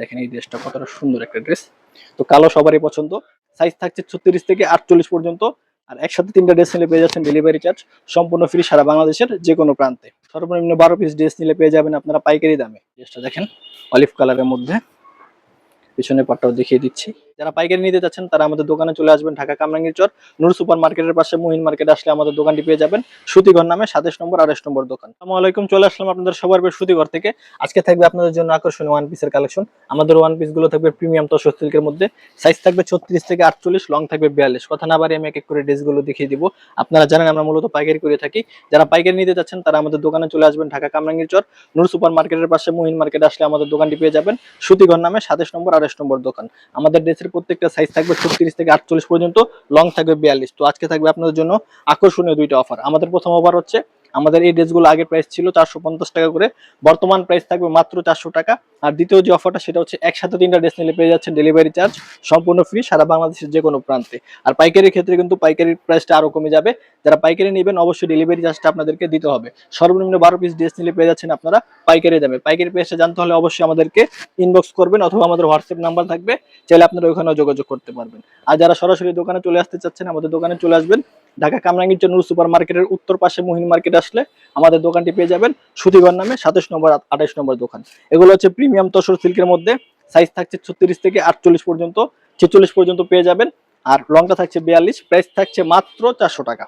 দেখেন এই ড্রেসটা কতটা সুন্দর একটা ড্রেস। তো কালো সবারই পছন্দ। সাইজ থাকছে ছত্রিশ থেকে আটচল্লিশ পর্যন্ত। আর একসাথে তিনটা ড্রেস নিলে পেয়ে যাচ্ছেন ডেলিভারি চার্জ সম্পূর্ণ ফ্রি সারা বাংলাদেশের যে কোনো প্রান্তে। সর্বনিম্ন বারো পিস ড্রেস নিলে পেয়ে যাবেন আপনারা পাইকারি দামে। ড্রেসটা দেখেন অলিভ কালারের মধ্যে। পিছনে পাটটাও দেখিয়ে দিচ্ছি। যারা পাইকারি নিতে চাচ্ছেন তারা আমাদের দোকানে চলে আসবেন ঢাকা কামরাঙ্গীর চর। নূর সুপার মার্কেটের পাশে, মহিন মার্কেট আসলে আমাদের দোকানটি পেয়ে যাবেন। সুতিঘর নামে সাতাশ নম্বর আড়াইশ নম্বর দোকান। আলাইকুম, চলে আসলাম আপনাদের সবার বেশ সুতিঘর থেকে। আজকে থাকবে আপনাদের জন্য আকর্ষণীয় ওয়ান পিসের কালেকশন আমাদের ওয়ান পিসগুলো থাকবে প্রিমিয়াম তসর সিল্কের মধ্যে। সাইজ থাকবে ছত্রিশ থেকে আটচল্লিশ লং থাকবে বিয়াল্লিশ। কথা না বাড়ি আমি এক এক করে ড্রেসগুলো দেখিয়ে দিব। আপনারা জানেন, আমরা মূলত পাইকারি করে থাকি। যারা পাইকারি নিতে চাচ্ছেন তারা আমাদের দোকানে চলে আসবেন ঢাকা কামরাঙ্গীর চর। নূর সুপার মার্কেটের পাশে, মহিন মার্কেট আসলে আমাদের দোকানটি পেয়ে যাবেন। সুতিঘর নামে সাতাশ নম্বর আড়াইশ নম্বর দোকান। আমাদের ড্রেসের প্রত্যেকটা সাইজ থাকবে ছত্রিশ থেকে আটচল্লিশ পর্যন্ত লং থাকবে বিয়াল্লিশ। তো আজকে থাকবে আপনাদের জন্য আকর্ষণীয় দুইটা অফার আমাদের প্রথম অফার হচ্ছে আমাদের এই ড্রেসগুলো আগের প্রাইস ছিল চারশো পঞ্চাশ টাকা করে। বর্তমান প্রাইস থাকবে মাত্র চারশো টাকা। আর দ্বিতীয় যে অফারটা সেটা হচ্ছে একসাথে তিনটা ড্রেস নিলে পেয়ে যাচ্ছে ডেলিভারি চার্জ সম্পূর্ণ ফ্রি সারা বাংলাদেশের যে কোনো প্রান্তে। আর পাইকারির ক্ষেত্রে কিন্তু পাইকারির প্রাইসটা আরও কমে যাবে। যারা পাইকারি নেবেন, অবশ্যই ডেলিভারি চার্জটা আপনাদেরকে দিতে হবে। সর্বনিম্ন বারো পিস ড্রেস নিলে পেয়ে যাচ্ছেন আপনারা পাইকারি দামে। পাইকারি প্রাইসটা জানতে হলে অবশ্যই আমাদেরকে ইনবক্স করবেন অথবা আমাদের হোয়াটসঅ্যাপ নাম্বার থাকবে। চাইলে আপনারা ওখানেও যোগাযোগ করতে পারবেন। আর যারা সরাসরি দোকানে চলে আসতে চাচ্ছেন, আমাদের দোকানে চলে আসবেন। ঢাকা কামরাঙ্গীর জন্য সুপার মার্কেটের উত্তর পাশে মোহিন মার্কেট আসলে আমাদের দোকানটি পেয়ে যাবেন সুতিগর নামে সাতাশ নম্বর, আঠাশ নম্বর দোকান। এগুলো হচ্ছে প্রিমিয়াম তসর সিল্কের মধ্যে সাইজ থাকছে ছত্রিশ থেকে আটচল্লিশ পর্যন্ত, ছেচল্লিশ পর্যন্ত পেয়ে যাবেন। আর লংটা থাকছে বিয়াল্লিশ প্রাইস থাকছে মাত্র চারশো টাকা।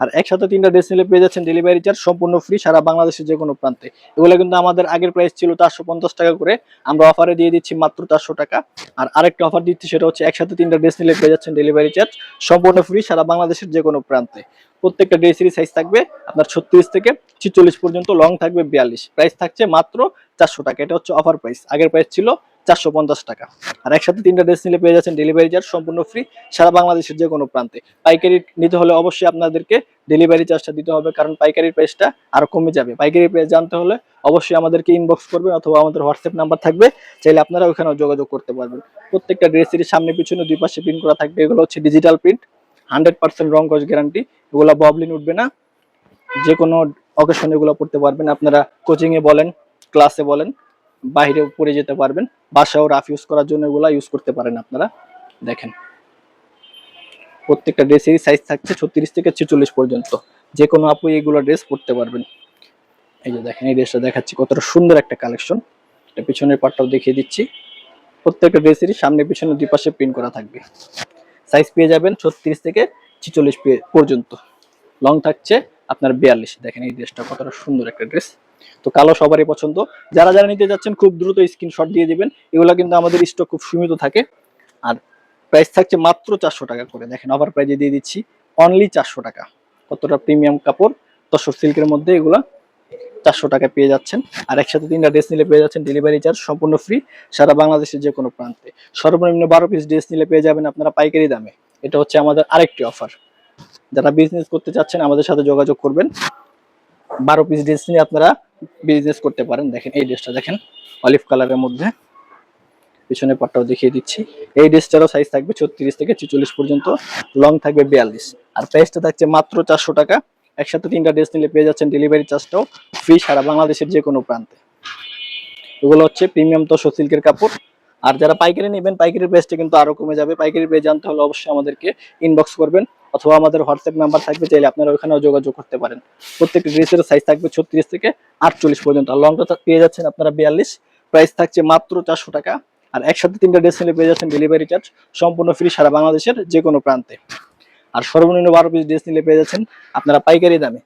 আর একসাথে তিনটা ড্রেস নিলে পেয়ে যাচ্ছেন ডেলিভারি চার্জ সম্পূর্ণ ফ্রি সারা বাংলাদেশের যে কোনো প্রান্তে। এগুলো কিন্তু আমাদের আগের প্রাইস ছিল চারশো পঞ্চাশ টাকা করে। আমরা অফারে দিয়ে দিচ্ছি মাত্র চারশো টাকা। আর আরেকটা অফার দিচ্ছি সেটা হচ্ছে একসাথে তিনটা ড্রেস নিলে পেয়ে যাচ্ছেন ডেলিভারি চার্জ সম্পূর্ণ ফ্রি সারা বাংলাদেশের যে কোনো প্রান্তে। প্রত্যেকটা ড্রেসেরই সাইজ থাকবে আপনার ছত্রিশ থেকে ছিচল্লিশ পর্যন্ত লং থাকবে বিয়াল্লিশ। প্রাইস থাকছে মাত্র চারশো টাকা। এটা হচ্ছে অফার প্রাইস আগের প্রাইস ছিল চারশো পঞ্চাশ টাকা। আর একসাথে তিনটা ড্রেস নিলে পেয়ে যাচ্ছেন ডেলিভারি চার্জ সম্পূর্ণ ফ্রি সারা বাংলাদেশের যে কোনো প্রান্তে। পাইকারি নিতে হলে অবশ্যই আপনাদেরকে ডেলিভারি চার্জটা দিতে হবে, কারণ পাইকারির প্রাইসটা আরও কমে যাবে। পাইকারি প্রাইস জানতে হলে অবশ্যই আমাদেরকে ইনবক্স করবেন অথবা আমাদের হোয়াটসঅ্যাপ নাম্বার থাকবে, চাইলে আপনারা ওখানেও যোগাযোগ করতে পারবেন। প্রত্যেকটা ড্রেসেরই সামনে পিছনে দুই পাশে প্রিন্ট করা থাকবে, এগুলো হচ্ছে ডিজিটাল প্রিন্ট হান্ড্রেড পার্সেন্ট রং কস গ্যারান্টি এগুলো ববলিন উঠবে না। যে কোনো অকেশনে এগুলো পড়তে পারবেন, আপনারা কোচিং এ বলেন ক্লাসে বলেন বাইরে পড়ে যেতে পারবেন। বাসাও রাফ ইউজ করার জন্য এগুলো ইউজ করতে পারেন আপনারা। দেখেন। প্রত্যেকটা ড্রেসেরই সাইজ থাকছে ছত্রিশ থেকে ছেচল্লিশ পর্যন্ত। যে কোনো আপু এইগুলো ড্রেস পরতে পারবেন। এই যে দেখেন, এই ড্রেসটা দেখাচ্ছি, কতটা সুন্দর একটা কালেকশন এটা পিছনের পাটটাও দেখিয়ে দিচ্ছি। প্রত্যেকটা ড্রেসেরই সামনে পিছনে দুই পাশে প্রিন্ট করা থাকবে। সাইজ পেয়ে যাবেন ছত্রিশ থেকে ছেচল্লিশ পর্যন্ত। লং থাকছে আপনার বিয়াল্লিশ। দেখেন এই ড্রেসটা কতটা সুন্দর একটা ড্রেস তো কালো সবারই পছন্দ। যারা যারা নিতে যাচ্ছেন, খুব দ্রুত স্ক্রিনশট দিয়ে দিবেন। এগুলো কিন্তু আমাদের স্টক খুব সীমিত থাকে। আর প্রাইস থাকছে মাত্র চারশো টাকা করে। দেখেন অফার প্রাইজে দিয়ে দিচ্ছি অনলি চারশো টাকা। কতটা প্রিমিয়াম কাপড়? তসর সিল্কের মধ্যে এগুলা চারশো টাকা পেয়ে যাচ্ছেন। আর একসাথে তিনটা ড্রেস নিলে পেয়ে যাচ্ছেন ডেলিভারি চার্জ সম্পূর্ণ ফ্রি সারা বাংলাদেশের যে কোনো প্রান্তে। সর্বনিম্ন বারো পিস ড্রেস নিলে পেয়ে যাবেন আপনারা পাইকারি দামে। এটা হচ্ছে আমাদের আরেকটি অফার যারা বিজনেস করতে চাচ্ছেন, আমাদের সাথে যোগাযোগ করবেন। বারো পিস ড্রেস নিয়ে আপনারা বিজনেস করতে পারেন। দেখেন, এই ড্রেসটা দেখেন অলিভ কালারের মধ্যে। পিছনে পাটটাও দেখিয়ে দিচ্ছি। এই ড্রেসটারও সাইজ থাকবে ছত্রিশ থেকে ছেচল্লিশ পর্যন্ত। লং থাকবে বিয়াল্লিশ। আর প্রাইসটা থাকছে মাত্র চারশো টাকা। একসাথে তিনটা ড্রেস নিলে পেয়ে যাচ্ছেন ডেলিভারি চার্জটাও ফ্রি সারা বাংলাদেশের যে কোনো প্রান্তে। এগুলো হচ্ছে প্রিমিয়াম তো সিল্কের কাপড়। আর যারা পাইকারি নেবেন, পাইকারি প্রাইসটা কিন্তু আরও কমে যাবে। পাইকারি প্রাইস জানতে হলে অবশ্যই আমাদেরকে ইনবক্স করবেন অথবা আমাদের হোয়াটসঅ্যাপ নাম্বার থাকবে, চাইলে আপনারা ওখানেও যোগাযোগ করতে পারেন। প্রত্যেকটা ড্রেসের সাইজ থাকবে ছত্রিশ থেকে আটচল্লিশ পর্যন্ত। আর লংটা পেয়ে যাচ্ছেন আপনারা বিয়াল্লিশ। প্রাইস থাকছে মাত্র চারশো টাকা। আর একসাথে তিনটা ড্রেস নিলে পেয়ে যাচ্ছেন ডেলিভারি চার্জ সম্পূর্ণ ফ্রি সারা বাংলাদেশের যে কোনো প্রান্তে। আর সর্বনিম্ন বারো পিস ড্রেস নিলে পেয়ে যাচ্ছেন আপনারা পাইকারি দামে।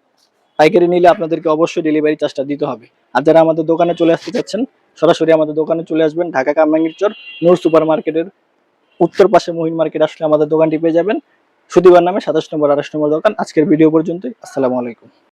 পাইকারি নিলে আপনাদেরকে অবশ্যই ডেলিভারি চার্জটা দিতে হবে। আর যারা আমাদের দোকানে চলে আসতে চাচ্ছেন সরাসরি আমাদের দোকানে চলে আসবেন। ঢাকা কামরাঙ্গীর চর, নূর সুপার মার্কেটের উত্তর পাশে মহিন মার্কেট আসলে আমাদের দোকানটি পেয়ে যাবেন। সুদিবার নামে সাতাশ নম্বর, আঠাশ নম্বর দোকান। আজকের ভিডিও পর্যন্তই। আসসালামু আলাইকুম।